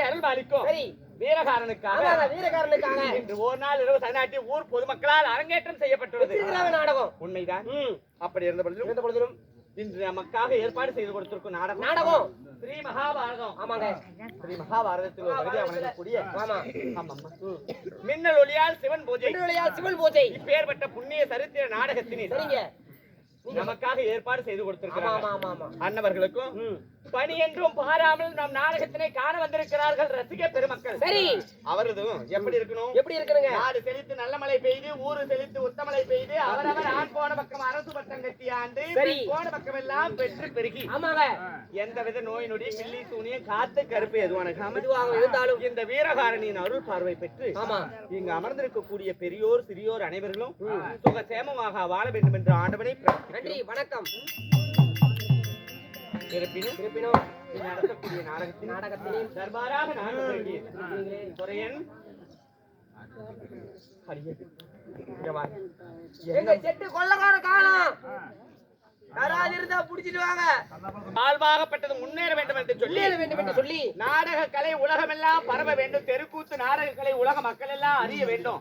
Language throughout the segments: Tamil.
அருள் பாலிக்கும் சரி. வீரகாரனுக்காக ஆமாங்க வீரகாரனுக்காக. இன்று ஒரு நாள் இரவு தன்னாட்டி ஊர் பொதுமக்களால் அரங்கேற்றம் செய்யப்பட்டுள்ளது. நாடகம். உண்மைதான். அப்படி இருந்த பொழுதிலும் இருந்த பொழுதிலும் இன்று நமக்காக ஏற்பாடு செய்து கொடுத்திருக்கும் நாடகம். நாடகம். ஸ்ரீ மகாபாரதம். ஆமாங்க. ஸ்ரீ மகாபாரதத்தில் ஒரு பகுதியாக வழங்கக்கூடிய ஆமா. ஆமாம்மா. மின்னல் ஒளியால் சிவன் பூஜை. விடுதலையால் சிவன் பூஜை. இப்பேற்பட்ட புண்ணிய சரித்திர நாடகத்தினை சரிங்க. நமக்காக ஏற்பாடு செய்து ஆமா அன்னவர்களுக்கும் பணி என்றும் பாராமல் நம் நாடகத்தினை காண வந்திருக்கிறார்கள் ரசிக பெருமக்கள். சரி. அவரதும் எப்படி இருக்கணும்? எப்படி இருக்குதுங்க நாடு செழித்து நல்ல மழை பெய்து ஊரு செழித்து உத்தமழை பெய்து அவரவர் ஆண் போன பக்கம் அரசு பட்டம் கட்டி ஆண்டு போன பக்கம் எல்லாம் பெற்று பெருகி. ஆமாங்க. எந்தவித நோய் நொடி பில்லி சூனியம் காத்து கருப்பு இதுவாக இருந்தாலும் இந்த வீரகாரணியின் அருள் பார்வை பெற்று ஆமா. இங்கு அமர்ந்திருக்கக்கூடிய பெரியோர் சிறியோர் அனைவர்களும் சுக சேமமாக வாழ வேண்டும் என்று ஆண்டவனை நன்றி வணக்கம். இருப்பினும் இருப்பினும் நடத்தக்கூடிய நாடகத்தின் நாடகத்திலே தர்பாராக வா. எங்க செட்டு கொள்ளக்கார காலம் யாராவது இருந்தா புடிச்சிட்டு வாங்க முன்னேற வேண்டும் என்று சொல்லி வேண்டும் என்று சொல்லி நாடக கலை உலகமெல்லாம் பரவ வேண்டும் தெருக்கூத்து நாடக கலை உலக மக்கள் எல்லாம் அறிய வேண்டும்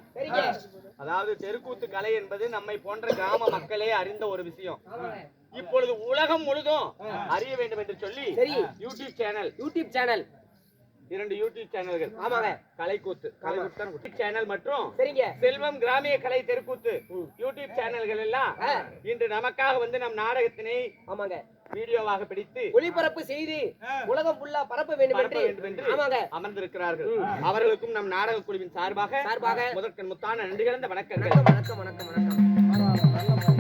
அதாவது தெருக்கூத்து கலை என்பது நம்மை போன்ற கிராம மக்களே அறிந்த ஒரு விஷயம் இப்பொழுது உலகம் முழுதும் அறிய வேண்டும் என்று சொல்லி. யூடியூப் சேனல் யூடியூப் சேனல் இரண்டு யூடியூப் சேனல்கள் ஆமாங்க. கலைக்கூத்து. கலைக்கூத்து சேனல் மற்றும் சரிங்க. செல்வம் கிராமிய கலை தெருக்கூத்து. யூடியூப் சேனல்கள் எல்லாம். இன்று நமக்காக வந்து நம் நாடகத்தினை ஆமாங்க. வீடியோவாக பிடித்து ஒளிபரப்பு செய்து உலகம் ஃபுல்லா பரப்ப வேண்டும் என்று ஆமாங்க. அமர்ந்திருக்கிறார்கள். அவர்களுக்கும் நம் நாடக குழுவின் சார்பாக சார்பாக முதற்கண் முத்தான நன்றி கலந்த வணக்கங்கள். வணக்கம் வணக்கம் வணக்கம் வணக்கம்.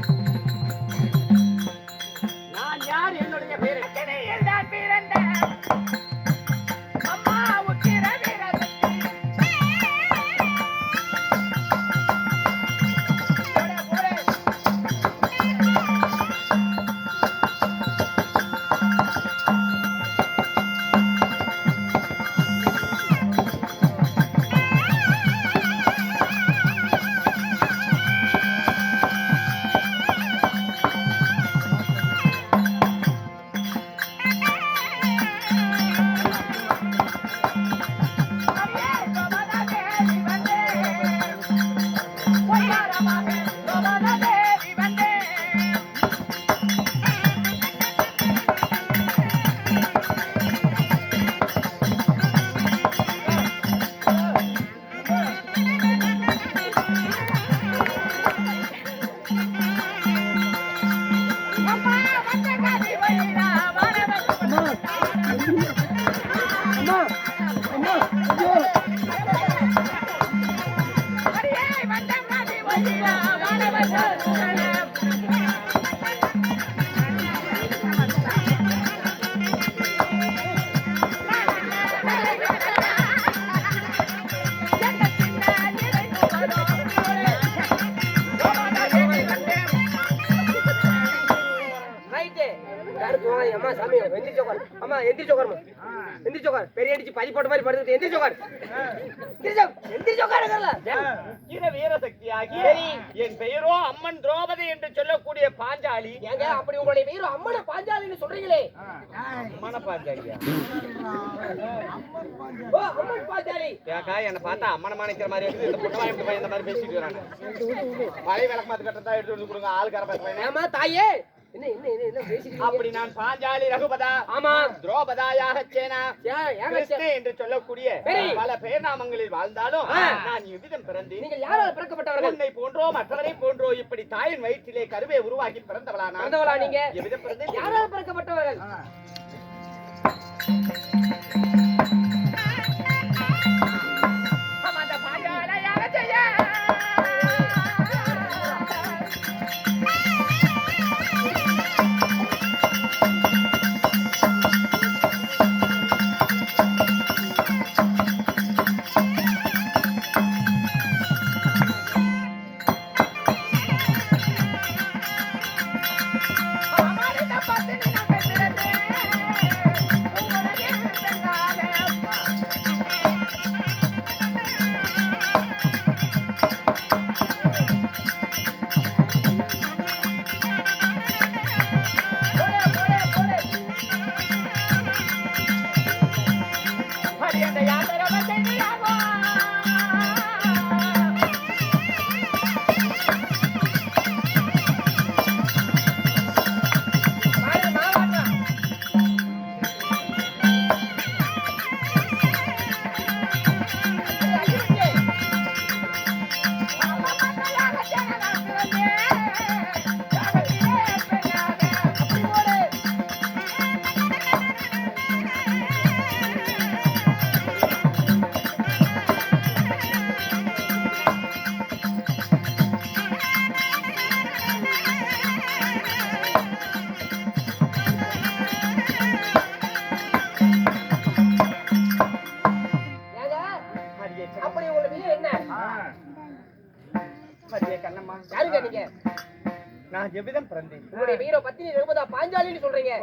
நான் யார் என்னுடைய பேர் ரைட்டு அம்மா சாமி எந்திரிச்சு உட்கார் அம்மா எந்திரிச்சு உட்காருமா எந்திரிச்சு உட்கார் பெரிய அடிச்சு பதி போட்ட மாதிரி படுத்துட்டு எந்திரிச்சு உட்கார் எந்திரிச்சு எந்திரிச்சு உட்காருங்கல்ல வீர வீர சக்தியாகி சரி. என் பெயரோ அம்மன் திரௌபதி என்று சொல்லக்கூடிய பாஞ்சாலி. ஏங்க அப்படி உங்களுடைய பேரு அம்மனை பாஞ்சாலின்னு சொல்றீங்களே. அம்மன பாஞ்சாலியா? ஓ அம்மன் பாஞ்சாலி. ஏக்கா என்ன பார்த்தா அம்மன மாணிக்கிற மாதிரி இருக்குது இந்த பையன் இந்த மாதிரி பேசிட்டு வராங்க பழைய விளக்கு மாத்து கட்டத்தான் எடுத்து கொடுங்க ஆள் கரப்பா பையன் ஏமா தாயே. என்ன என்ன என்ன என்ன அப்படி நான் பாஞ்சாலி ரகுபதா ஆமா. திரௌபதாயாக சேனா என்று சொல்லக்கூடிய. பல பெயர் நாமங்களில் வாழ்ந்தாலும். நான் எவ்விதம் பிறந்தேன். நீங்கள் யாரால் பிறக்கப்பட்டவர்கள்? உன்னை போன்றோ மற்றவரை போன்றோ இப்படி தாயின் வயிற்றிலே கருவை உருவாக்கி பிறந்தவளா பிறந்தவளா நீங்க? எவ்விதம் பிறந்தேன். யாரால் பிறக்கப்பட்டவர்கள்? அமர்ந்த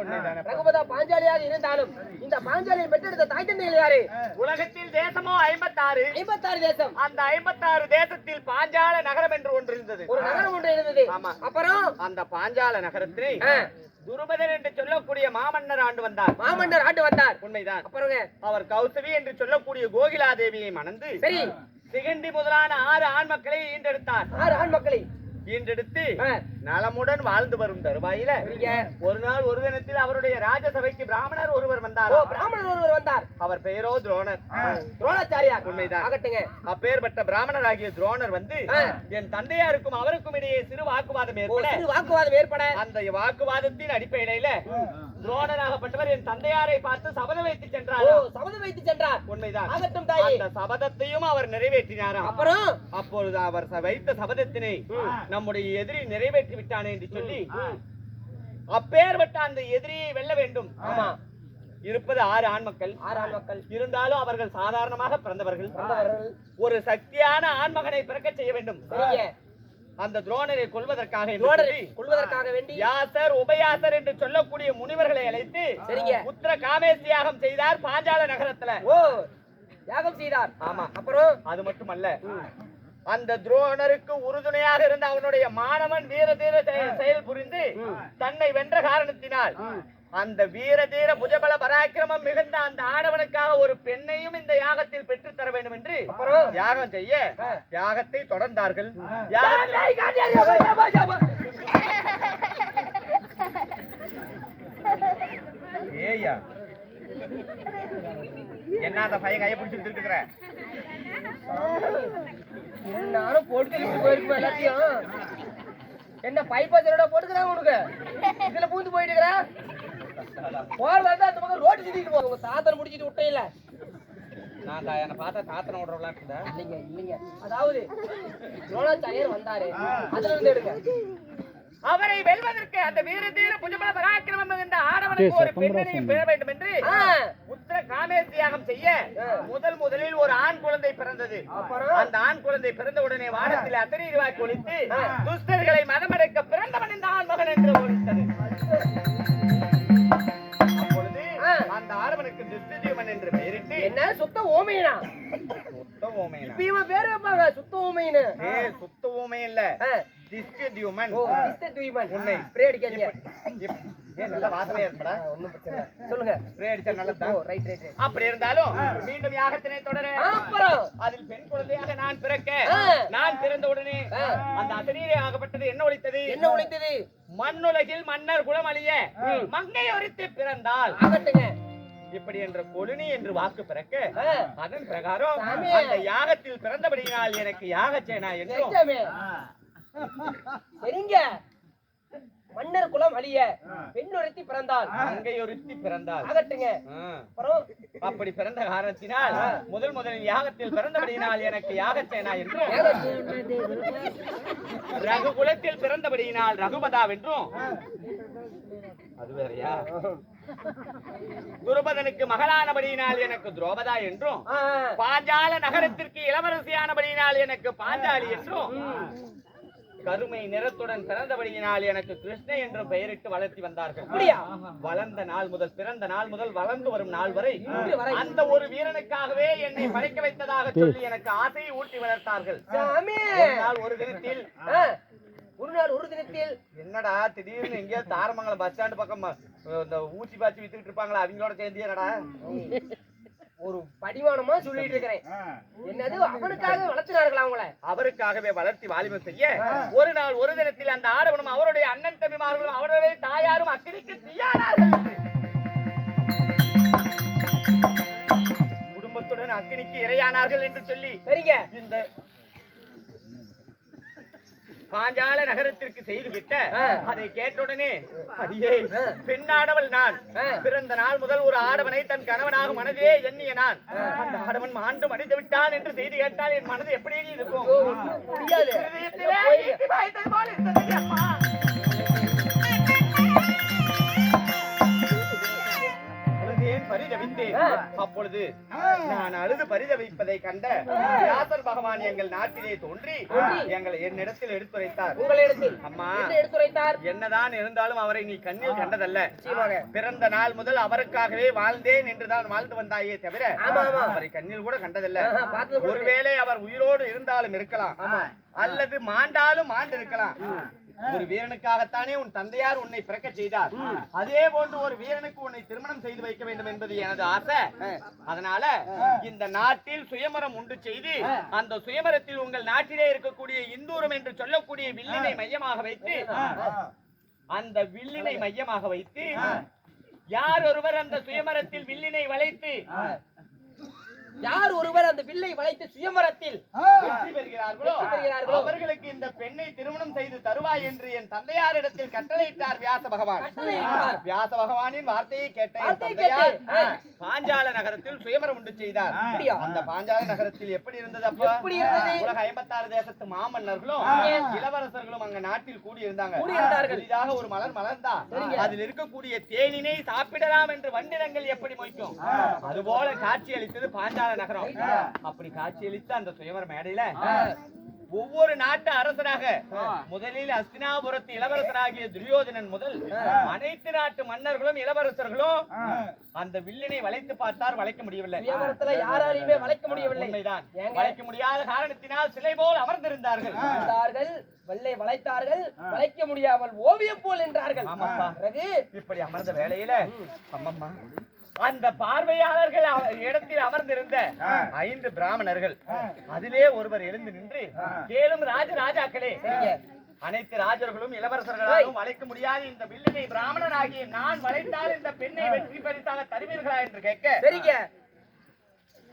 ரகுபதா பாஞ்சாலியாக இருந்தாலும் இந்த பாஞ்சாலியை பெற்றெடுத்த தாய் தந்தைகள் யாரு? உலகத்தில் தேசமோ ஐம்பத்தாறு. ஐம்பத்தாறு தேசம். அந்த ஐம்பத்தாறு தேசத்தில் பாஞ்சால நகரம் என்று ஒன்று இருந்தது. ஒரு நகரம் ஒன்று இருந்தது. ஆமா. அப்புறம்? அந்த பாஞ்சால நகரத்தினை ஆ, துருபதன் என்று சொல்லக்கூடிய மாமன்னர் ஆண்டு வந்தார். மாமன்னர் ஆண்டு வந்தார். உண்மைதான். அப்புறங்க? அவர் கௌசவி என்று சொல்லக்கூடிய கோகிலாதேவியை மணந்து சரி. சிகண்டி முதலான ஆறு ஆண் மக்களை ஈண்டெடுத்தார் ஆறு ஆண் மக்களை. ஈண்டெடுத்து ஆ, நலமுடன் வாழ்ந்து வரும் தருவாயில. ஒரு நாள் ஒரு தினத்தில் அவருடைய ராஜசபைக்கு பிராமணர் ஒருவர் வந்தார்? பிராமணர் ஒருவர் வந்தார். அவர் பெயரோ துரோணர். துரோணாச்சாரியார். உண்மைதான். ஆகட்டுங்க. அப்பேற்பட்ட பிராமணராகிய துரோணர் வந்து. என் தந்தையாருக்கும் அவருக்கும் இடையே சிறு வாக்குவாதம் ஏற்பட வாக்குவாதம் ஏற்பட? அந்த வாக்குவாதத்தின் அடிப்படையில துரோணராகப்பட்டவர் என் தந்தையாரை பார்த்து சபதம் வைத்து சென்றார்? சபதம் வைத்து சென்றார். உண்மைதான். ஆகட்டும் தாயே. அந்த சபதத்தையும் அவர் நிறைவேற்றினாராம் அப்புறம்? அப்பொழுது அவர் வைத்த சபதத்தினை நம்முடைய எதிரி நிறைவேற்றி விட்டானே என்று சொல்லி அப்பேற்பட்ட அந்த எதிரியை வெல்ல வேண்டும். ஆமா. இருப்பது ஆறு ஆண் மக்கள் ஆறு ஆண் மக்கள் இருந்தாலும் அவர்கள் சாதாரணமாக பிறந்தவர்கள். ஒரு சக்தியான ஆண்மகனை பிறக்கச் செய்ய வேண்டும். அந்த துரோணரை கொல்வதற்காக என்று துரோணரை கொள்வதற்காக வேண்டி யாசர் உபயாசர் என்று சொல்லக்கூடிய முனிவர்களை அழைத்து சரிங்க. புத்திர காமேசியாகம் செய்தார் பாஞ்சால நகரத்துல. ஓ யாகம் செய்தார். ஆமா. அப்புறம்? அது மட்டுமல்ல. அந்த துரோணருக்கு உறுதுணையாக இருந்த அவனுடைய மாணவன் வீரதீர செய- செயல் புரிந்து தன்னை வென்ற காரணத்தினால் அந்த வீரதீர புஜபல பராக்கிரமம் மிகுந்த அந்த ஆடவனுக்காக ஒரு பெண்ணையும் இந்த யாகத்தில் பெற்றுத் தர வேண்டும் என்று அப்புறம்? யாகம் செய்ய யாகத்தை தொடர்ந்தார்கள். ஏய், என்ன அந்த பையன் கையை பிடிச்சிட்டு இருக்கிற நானும் போட்டுக்கிட்டு போயிருப்பேன் எல்லாத்தையும். என்ன பைப்பாசரோட போட்டுக்கிறேன் உனக்கு? இதுல பூந்து போயிட்டு இருக்கிற போர் வந்து அந்த பக்கம் ரோட்டு சுத்திட்டு போ. உங்க தாத்தனை முடிச்சிட்டு விட்டே இல்ல. நான் என்னை பார்த்தா தாத்தனை விடுறவளாம் இருந்தா இல்லைங்க இல்லைங்க. அதாவது துரோணாச்சாரியர் வந்தாரு. அதுல இருந்து எடுங்க. அவரை வெல்வதற்கு அந்த வீரதீர புஜபல பராக்கிரமம் மிகுந்த ஆடவனுக்கு ஒரு பெண்ணையும் பெற வேண்டும் என்று ஆ, புத்திர காமேசி யாகம் செய்ய முதல் முதலில் ஒரு ஆண் குழந்தை பிறந்தது. அப்புறம்? அந்த ஆண் குழந்தை பிறந்த உடனே வானத்தில் அத்தனீர்வாய் கொளித்து துஷ்டர்களை மதமடைக்க பிறந்தவன் இந்த ஆண் மகன் என்று ஒழித்தது துஷ்டதீவன் என்று பெயரிட்டு என்ன சுத்த ஓமையனா? சுத்த ஊமையனா இப்ப இவன் பேரு வைப்பாங்க சுத்த ஓமையனு. ஏ சுத்த ஊமை இல்ல ஆ, திஷ்டதீவன் ஓ மிஸ்டர் துய்மன் உண்மை. ஸ்ப்ரே அடிக்காதீங்க. இப்- ஏன் நல்ல வாசனையா இருக்குடா. ஒண்ணும் பிரச்சனை இல்ல. சொல்லுங்க. ஸ்ப்ரே அடிச்சா நல்லதா ஓ ரைட் ரைட் ரைட் அப்படி இருந்தாலும் மீண்டும் யாகத்தினை தொடர. அப்புறம்? அதில் பெண் குழந்தையாக நான் பிறக்க. நான் பிறந்த உடனே. அந்த அசரீரை ஆகப்பட்டது. என்ன ஒழித்தது? என்ன உழைத்தது மண்ணுலகில் மன்னர் குலம் அழிய மங்கை ஒருத்தி பிறந்தால் ஆகட்டுங்க. இப்படி என்ற கொலுனி என்று வாக்கு பிறக்க அதன் பிரகாரம். அந்த யாகத்தில் பிறந்தபடியினால் எனக்கு யாகச்சேனா என்றும். சரிங்க. மன்னர் குலம் அழிய பெண் ஒருத்தி பிறந்தாள். மங்கை ஒருத்தி பிறந்தால். அப்புறம்? அப்படி பிறந்த காரணத்தினால் முதல் முதலில் யாகத்தில் பிறந்தபடியினால் எனக்கு யாகச்சேனா என்றும். ரகு குலத்தில் பிறந்தபடியினால் ரகுபதா என்றும் அது வேறயா? துருபதனுக்கு மகளானபடியினால் எனக்கு துரோபதா என்றும். பாஞ்சால நகரத்திற்கு இளவரசியானபடியினால் எனக்கு பாஞ்சாலி என்றும் கருமை நிறத்துடன் பிறந்தபடியினால் எனக்கு கிருஷ்ண என்று பெயரிட்டு வளர்த்தி வந்தார்கள்? வளர்ந்த நாள் முதல் பிறந்த நாள் முதல் வளர்ந்து வரும் நாள் வரை. அந்த ஒரு வீரனுக்காகவே என்னை படைக்க வைத்ததாக சொல்லி எனக்கு ஆசையை ஊட்டி வளர்த்தார்கள் ஒரு தினத்தில் ஒரு நாள் ஒரு தினத்தில். என்னடா திடீர்னு எங்கேயாவது தாரமங்கலம் பஸ் ஸ்டாண்ட் பக்கம் இந்த ஊசி பாச்சி வித்துக்கிட்டு இருப்பாங்களா? அவங்களோட சேர்ந்து என்னடா? ஒரு படிமானமா சொல்லிட்டு இருக்கிறேன். என்னது அவனுக்காக வளர்த்தினார்களா அவங்கள அவருக்காகவே வளர்த்தி வாலிபம் செய்ய ஒரு நாள் ஒரு தினத்தில் அந்த ஆடவனும் அவருடைய அண்ணன் தம்பிமார்களும் அவருடைய தாயாரும் அக்கினிக்கு தீயானார்கள் குடும்பத்துடன் அக்கினிக்கு இரையானார்கள் என்று சொல்லி சரிங்க. இந்த பாஞ்சால நகரத்திற்கு செய்து விட்ட. அதை கேட்டுடனே அடியே பெண்ணாடவள் நான். பிறந்த நாள் முதல் ஒரு ஆடவனை தன் கணவனாக மனதே எண்ணிய நான். அந்த ஆடவன் மாண்டு மடிந்து விட்டான் என்று செய்தி கேட்டால் என் மனது எப்படி இருக்கும். பரிதவித்தேன். அப்பொழுது நான் அழுது பரிதவிப்பதை கண்ட வியாசர் பகவான் எங்கள் நாட்டிலே தோன்றி எங்களை என்னிடத்தில் எடுத்துரைத்தார். அம்மா என்னதான் இருந்தாலும் அவரை நீ கண்ணில் கண்டதல்ல. பிறந்த நாள் முதல் அவருக்காகவே வாழ்ந்தேன் என்றுதான் வாழ்ந்து வந்தாயே தவிர. அவரை கண்ணில் கூட கண்டதில்ல. ஒருவேளை அவர் உயிரோடு இருந்தாலும் இருக்கலாம். அல்லது மாண்டாலும் மாண்டு இருக்கலாம் ஒரு வீரனுக்காகத்தானே உன் தந்தையார் உன்னை பிறக்க செய்தார். அதே போன்று ஒரு வீரனுக்கு உன்னை திருமணம் செய்து வைக்க வேண்டும் என்பது எனது ஆசை. அதனால இந்த நாட்டில் சுயமரம் உண்டு செய்து அந்த சுயமரத்தில் உங்கள் நாட்டிலே இருக்கக்கூடிய இந்தூரம் என்று சொல்லக்கூடிய வில்லினை மையமாக வைத்து அந்த வில்லினை மையமாக வைத்து யார் ஒருவர் அந்த சுயமரத்தில் வில்லினை வளைத்து யார் ஒருவர் அந்த வில்லை வளைத்து சுயமரத்தில் வெற்றி பெறுகிறார்களோ அவர்களுக்கு இந்த பெண்ணை திருமணம் செய்து தருவாய் என்று என் தந்தையாரிடத்தில் கட்டளையிட்டார் வியாச பகவான். வியாச பகவானின் வார்த்தையை கேட்ட தந்தையார் பாஞ்சால நகரத்தில் சுயமரம் உண்டு செய்தார்? அந்த பாஞ்சால நகரத்தில் எப்படி இருந்தது அப்ப? உலக ஐம்பத்தாறு தேசத்து மாமன்னர்களும். இளவரசர்களும் அங்க நாட்டில் கூடியிருந்தாங்க. புதிதாக ஒரு மலர் மலர்ந்தா. அதில் இருக்கக்கூடிய தேனினை சாப்பிடலாம் என்று வண்டினங்கள் எப்படி மொய்க்கும்? அதுபோல காட்சி அளித்தது பாஞ்சால நகரம். அப்படி காட்சி அளித்த அந்த சுயமர மேடையில ஒவ்வொரு நாட்டு அரசராக முதலில் அஸ்தினாபுரத்து இளவரசராகிய துரியோதனன் முதல் அனைத்து நாட்டு மன்னர்களும் இளவரசர்களும் அந்த வில்லினை வளைத்து பார்த்தார் வளைக்க முடியவில்லை. யாராலையுமே வளைக்க முடியவில்லை. உண்மைதான்? வளைக்க முடியாத காரணத்தினால் சிலை போல் அமர்ந்திருந்தார்கள். வெள்ளை வளைத்தார்கள் வளைக்க முடியாமல் ஓவியம் போல் என்றார்கள். பிறகு இப்படி அமர்ந்த வேளையில அம்மம்மா அந்த பார்வையாளர்கள் இடத்தில் அமர்ந்திருந்த ஐந்து பிராமணர்கள். அதிலே ஒருவர் எழுந்து நின்று கேளும் ராஜ ராஜாக்களே அனைத்து ராஜர்களும் இளவரசர்களாலும் வளைக்க முடியாத. இந்த வில்லினை பிராமணனாகிய நான் வளைத்தால் இந்த பெண்ணை வெற்றி பரிசாக தருவீர்களா என்று கேட்க சரிங்க.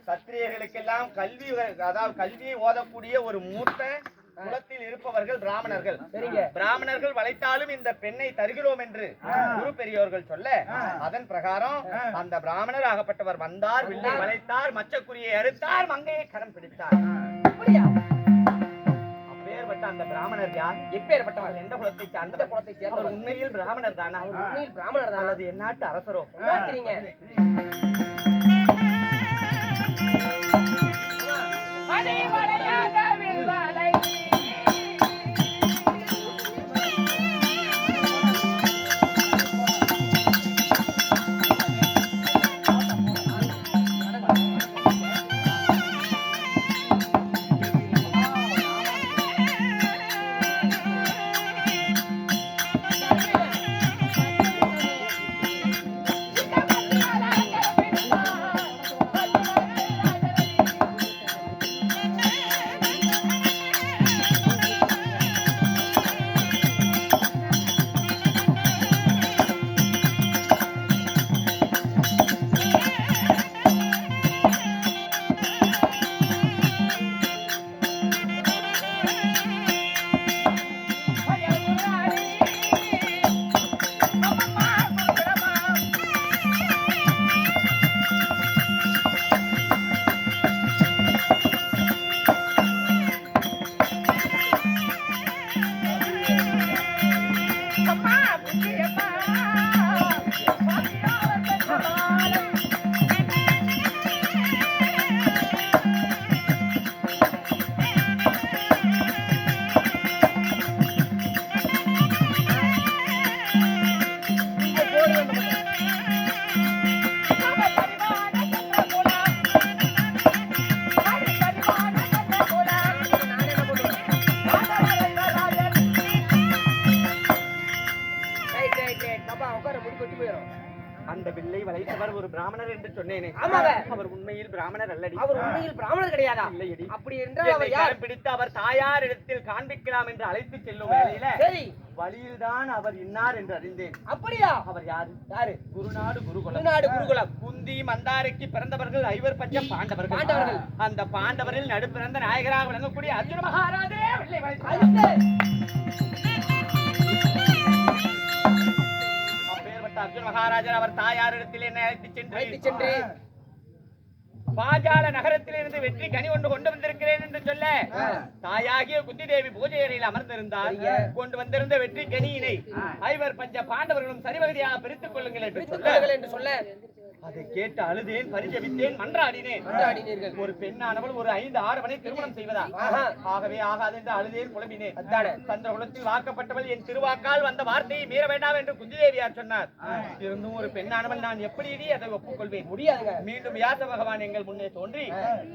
சத்திரியர்களுக்கெல்லாம் கல்வி அதாவது கல்வியை ஓதக்கூடிய ஒரு மூத்த குலத்தில் இருப்பவர்கள் பிராமணர்கள். பிராமணர்கள் வளைத்தாலும் இந்த பெண்ணை தருகிறோம் என்று குரு பெரியோர்கள் சொல்ல அதன் பிரகாரம் அந்த பிராமணர் ஆகப்பட்டவர் வந்தார் வில்லை வளைத்தார் மச்சக்குரியை அறுத்தார் மங்கையை கரம் பிடித்தார். அந்த பிராமணர் யார்? எப்பேற்பட்டவர்? எந்த குலத்தை சார்ந்த குலத்தை சேர்ந்த உண்மையில் பிராமணர் தானா? உண்மையில் பிராமணர் தான்? அது என்னாட்டு அரசரோ? பாக்குறீங்க பார்க்கிறீங்க அவர் ஒரு பிராமணர் என்று சொன்னேனே. அவர் உண்மையில் பிராமணர் அல்லடி. அவர் உண்மையில் பிராமணர் கிடையாதா? இல்லையடி. அப்படி என்றால் அவர் யார்? பிடித்து அவர் தாயார் இடத்தில் காண்பிக்கலாம் என்று அழைத்து செல்லும் வேளையில சரி. வழியில்தான் அவர் இன்னார் என்று அறிந்தேன். அப்படியா? அவர் யாரு? யாரு? குருநாடு குருகுலம். குருநாடு குருகுலம். குந்தி மந்தாரைக்கு பிறந்தவர்கள் ஐவர் பஞ்ச பாண்டவர்கள். பாண்டவர்கள். அந்த பாண்டவரில் நடுப்பிறந்த நாயகராக விளங்கக்கூடிய அர்ஜுன மகாராஜே. அர்ஜுன மகாராஜர் அவர் தாயாரிடத்தில் என்னை அழைத்து சென்று அழைத்துச் சென்று பாஞ்சால நகரத்திலிருந்து வெற்றி கனி ஒன்று கொண்டு வந்திருக்கிறேன் என்று சொல்ல தாயாகிய குந்தி தேவி பூஜை அறையில் அமர்ந்திருந்தார். கொண்டு வந்திருந்த வெற்றி கனியினை ஐவர் பஞ்ச பாண்டவர்களும் சரிவகதியாக பிரித்துக் கொள்ளுங்கள் என்று சொல்ல. அதை கேட்டு அழுதேன் பரிஜபித்தேன் மன்றாடினேன். ஒரு பெண்ணானவள் ஒரு ஐந்து ஆடவனை திருமணம் செய்வதா. ஆகவே ஆகாது என்று அழுதேன் புலம்பினேன். சந்திர குலத்தில் வாக்கப்பட்டவள் என் திருவாக்கால் வந்த வார்த்தையை மீற வேண்டாம் என்று குந்திதேவியார் சொன்னார். இருந்தும் ஒரு பெண்ணானவள் நான் எப்படி அதை ஒப்புக்கொள்வேன்? முடியாதுங்க. மீண்டும் வியாச பகவான் எங்கள் முன்னே தோன்றி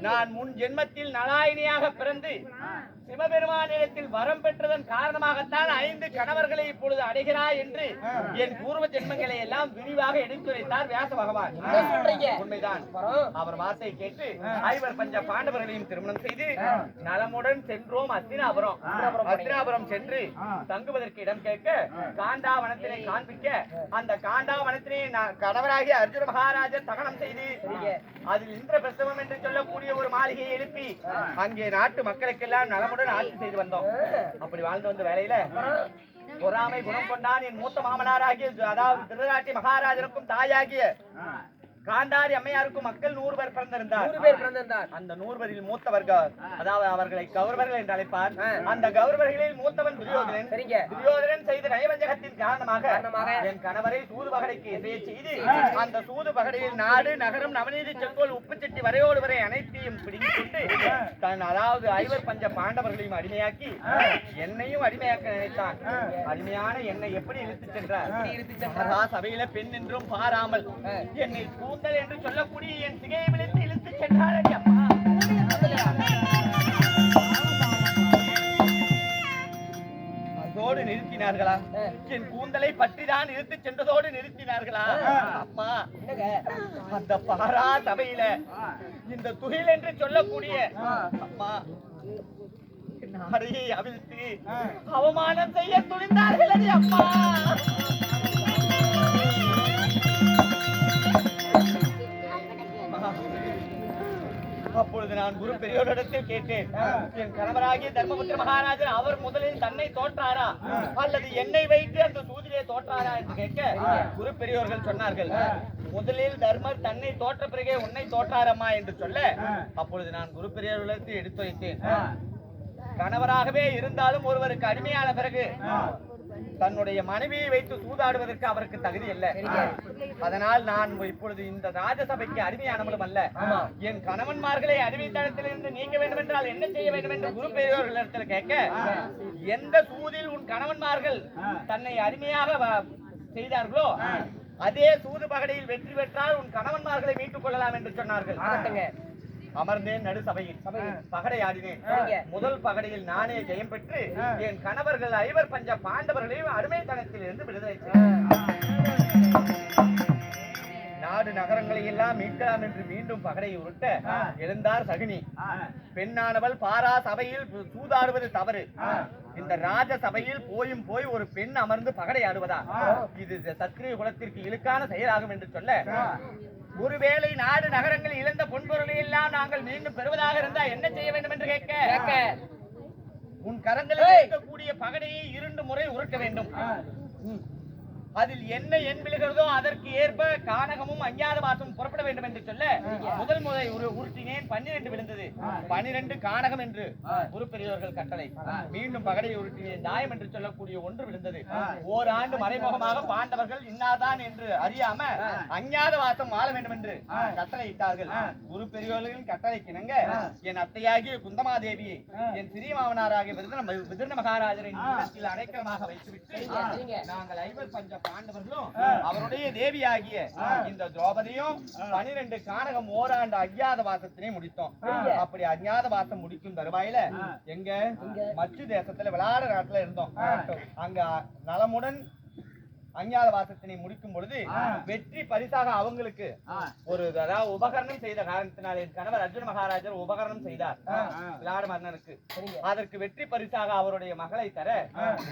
நான் முன் ஜென்மத்தில் நலாயினியாக பிறந்து சிவபெருமானிடத்தில் வரம் பெற்றதன் காரணமாகத்தான் ஐந்து கணவர்களை இப்பொழுது அடைகிறாய் என்று என் பூர்வ ஜென்மங்களை எல்லாம் விரிவாக எடுத்துரைத்தார் வியாச பகவான். உண்மைதான். அவர் வார்த்தையை கேட்டு ஐவர் பஞ்ச பாண்டவர்களையும் திருமணம் செய்து நலமுடன் சென்றோம் அஸ்தினாபுரம் அஸ்தினாபுரம் சென்று தங்குவதற்கு இடம் கேட்க காண்டாவனத்தினை காண்பிக்க அந்த காண்டாவனத்தினை நான் கணவராகிய அர்ஜுன மகாராஜர் தகனம் செய்து அதில் இந்திர பிரசவம் என்று சொல்லக்கூடிய ஒரு மாளிகையை எழுப்பி அங்கே நாட்டு மக்களுக்கெல்லாம் நலமுடன் ஆட்சி செய்து வந்தோம். அப்படி வாழ்ந்து வந்த வேலையில பொறாமை குணம் கொண்டான் என் மூத்த மாமனாராகிய அதாவது திருநாட்டி மகாராஜனுக்கும் தாயாகிய காண்டாரி அம்மையாருக்கும் மக்கள் நூறு பேர் பிறந்திருந்தார். நூறு பேர் பிறந்திருந்தார். அந்த நூறுவரில் மூத்தவர்கள் அதாவது அவர்களை கௌரவர்கள் என்று அழைப்பார். அந்த கௌரவர்களில் மூத்தவன் துரியோதனன். துரியோதனன் செய்த நயவஞ்சகத்தின் காரணமாக என் கணவரை சூது பகடைக்கு இசைய செய்து அந்த சூது பகடையில் நாடு நகரம் நவநீதி செங்கோல் உப்பு சட்டி வரையோடு வரை அனைத்தையும் பிடித்துக் கொண்டு தன் அதாவது ஐவர் பஞ்ச பாண்டவர்களையும் அடிமையாக்கி என்னையும் அடிமையாக்க நினைத்தான். அடிமையான என்னை எப்படி இழுத்துச் சென்றார்? சபையில பெண் என்றும் பாராமல் என்னை கூந்தல் என்று சொல்லக்கூடிய என் சிகையை விழுத்து இழுத்துச் சென்றார் அடி அம்மா. அதோடு நிறுத்தினார்களா? என் கூந்தலை பற்றிதான் இழுத்துச் சென்றதோடு நிறுத்தினார்களா? அம்மா அந்த பாரா சபையில இந்த துகில் என்று சொல்லக்கூடிய அம்மா ஆடையை அவிழ்த்து அவமானம் செய்ய துணிந்தார்கள் அம்மா. அப்பொழுது நான் குரு பெரியோரிடத்தில் கேட்டேன் என் கணவராகிய தர்மபுத்திர மகாராஜர் அவர் முதலில் தன்னை தோற்றாரா? அல்லது என்னை வைத்து அந்த சூதிலே தோற்றாரா? என்று கேட்க குரு பெரியோர்கள் சொன்னார்கள் முதலில் தர்மர் தன்னை தோற்ற பிறகே உன்னை தோற்றாரம்மா? என்று சொல்ல அப்பொழுது நான் குரு பெரியோர்களுக்கு எடுத்துரைத்தேன் கணவராகவே இருந்தாலும் ஒருவருக்கு அடிமையான பிறகு தன்னுடைய மனைவியை வைத்து சூதாடுவதற்கு அவருக்கு தகுதி இல்லை. அதனால் நான் இப்பொழுது இந்த ராஜசபைக்கு அடிமையானவளும் அல்ல. என் கணவன்மார்களை அடிமைத்தனத்திலிருந்து நீக்க வேண்டும் என்றால் என்ன செய்ய வேண்டும் என்று குரு பெரியோர்களிடத்தில் கேட்க எந்த சூதில் உன் கணவன்மார்கள் தன்னை அடிமையாக செய்தார்களோ அதே சூது பகடையில் வெற்றி பெற்றால் உன் கணவன்மார்களை மீட்டுக் கொள்ளலாம் என்று சொன்னார்கள். அமர்ந்தேன் நடு சபையில். பகடை ஆடினேன். முதல் பகடையில் நானே ஜெயம் பெற்று என் கணவர்கள் ஐவர் பஞ்ச பாண்டவர்களையும் அடிமைத்தனத்தில் இருந்து விடுதலை. நாடு நகரங்களை எல்லாம் மீட்கலாம் என்று மீண்டும் பகடையை உருட்ட எழுந்தார் சகுனி. பெண்ணானவள் பாரா சபையில் சூதாடுவது தவறு. இந்த ராஜ சபையில் போயும் போய் ஒரு பெண் அமர்ந்து பகடை ஆடுவதா இது சத்திரிய குலத்திற்கு இழுக்கான செயலாகும் என்று சொல்ல ஒருவேளை நாடு நகரங்கள் இழந்த பொன்பொருளை எல்லாம் நாங்கள் மீண்டும் பெறுவதாக இருந்தால் என்ன செய்ய வேண்டும் என்று கேட்க? உன் கரங்களில் இருக்கக்கூடிய பகடையை இரண்டு முறை உருட்ட வேண்டும். அதில் என்ன எண் விழுகிறதோ அதற்கு ஏற்ப கானகமும் அஞ்ஞாத வாசமும் புறப்பட வேண்டும் என்று சொல்ல முதல் முறை ஒரு உருட்டினேன் பன்னிரண்டு விழுந்தது. பன்னிரண்டு கானகம் என்று உருப்பெரியவர்கள் கட்டளை. மீண்டும் பகடையை உருட்டினேன் நியாயம் என்று சொல்லக்கூடிய ஒன்று விழுந்தது. ஓராண்டு மறைமுகமாக பாண்டவர்கள் இன்னாதான் என்று அறியாம அஞ்ஞாத வாசம் வாழ வேண்டும் என்று கட்டளை இட்டார்கள். குரு பெரியோர்களின் கட்டளை கிணங்க என் அத்தையாகிய குந்தமாதேவியை என் சிறிய மாமனாராகிய விருதுன மகாராஜரின் அடைக்கலமாக வைத்துவிட்டு. நாங்கள் ஐவர் பஞ்ச பாண்டவர்களும் அவருடைய தேவியாகிய இந்த திரௌபதியும் பனிரெண்டு கானகம் ஓராண்டு அஜ்ஞாத வாசத்தினை முடித்தோம் அப்படி அஜ்ஞாத வாசம் முடிக்கும் தருவாயில எங்க? மச்சு தேசத்துல விளையாட நாட்டுல இருந்தோம். அங்க நலமுடன் அஞ்ஞாத வாசத்தினை முடிக்கும் பொழுது வெற்றி பரிசாக அவங்களுக்கு ஒரு அதாவது உபகரணம் செய்த காரணத்தினால் கணவர் அர்ஜுன மகாராஜர் உபகரணம் செய்தார். விளாட மன்னனுக்கு. அதற்கு வெற்றி பரிசாக அவருடைய மகளை தர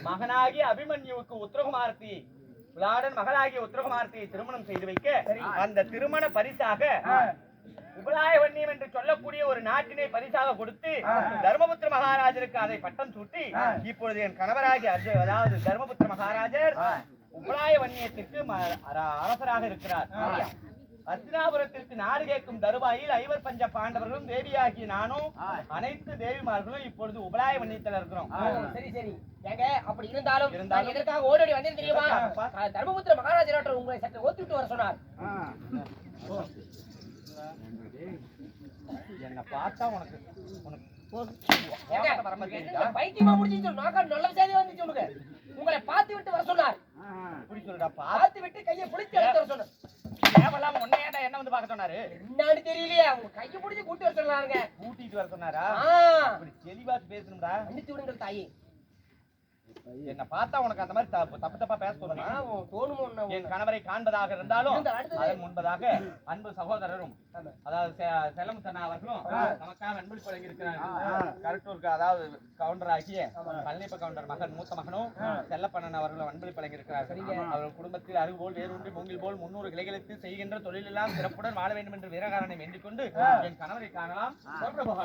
மகனாகிய அபிமன்யுவுக்கு உத்தரகுமாரத்தி விளாடன் மகளாகிய உத்தரகுமாரத்தியை திருமணம் செய்து வைக்க அந்த திருமண பரிசாக உபலாய வன்னியம் என்று சொல்லக்கூடிய ஒரு நாட்டினை பரிசாக கொடுத்து தர்மபுத்திர மகாராஜருக்கு அதை பட்டம் சூட்டி இப்பொழுது என் கணவராகிய அர்ஜு அதாவது தர்மபுத்திர மகாராஜர் உபலாய அர- அரசராக இருக்கிறார். அஸ்தினாபுரத்திற்கு நாடு கேட்கும் தருவாயில் ஐவர் பஞ்ச பாண்டவர்களும் தேவியாகிய நானும் அனைத்து தேவிமார்களும் இப்பொழுது உபலாய வன்னியத்தில் இருக்கிறோம். சரி சரி. ஏங்க அப்படி இருந்தாலும் இருந்தாலும் நான் எதற்காக ஓடோடி வந்தேன் தெரியுமா? தர்மபுத்திர மகாராஜர் உங்களை சற்று ஒத்துவிட்டு வர சொன்னார். என்ன பார்த்தா உனக்கு உனக்கு? பைத்தியமா நோக்கா நல்ல செய்தி வந்துச்சு உனக்கு உங்களை பார்த்து விட்டு வர சொன்னார். பார்த்து விட்டு கையை பிடிச்சு எடுத்து வர சொன்னார். சொன்னாரு. என்னன்னு தெரியலையே உங்க கையை பிடிச்சு கூட்டி வர சொன்னாருங்க. கூட்டிட்டு வர சொன்னாரா? அப்படி தெளிவா பேசணும்டா. மன்னித்து விடுங்கள் தாயே. என்ன பார்த்தா உனக்கு அந்த மாதிரி தப்பு தப்பு பேச தோணுமா? என் கணவரை காண்பதாக இருந்தாலும். அதன் முன்பதாக அன்பு சகோதரரும் அதாவது செ- செல்லமுத்தண்ணா அவர்களும் நமக்காக அன்பளிப்பு வழங்கியிருக்கிறார்கள் கரட்டூருக்கு அதாவது கவுண்டர் ஆகிய பழனிப்ப கவுண்டர் மகன் மூத்த மகனும் செல்லப்பண்ணன் அவர்களும் அன்பளிப்பு வழங்கியிருக்கிறார்கள் அவர்கள் குடும்பத்தில் அருகு போல் வேரூன்றி மூங்கில் போல் முன்னூறு கிளைகளுக்கு செய்கின்ற தொழிலெல்லாம் சிறப்புடன் வாழ வேண்டும் என்று வீரகாரனை வேண்டிக் கொண்டு என் கணவரை காணலாம்.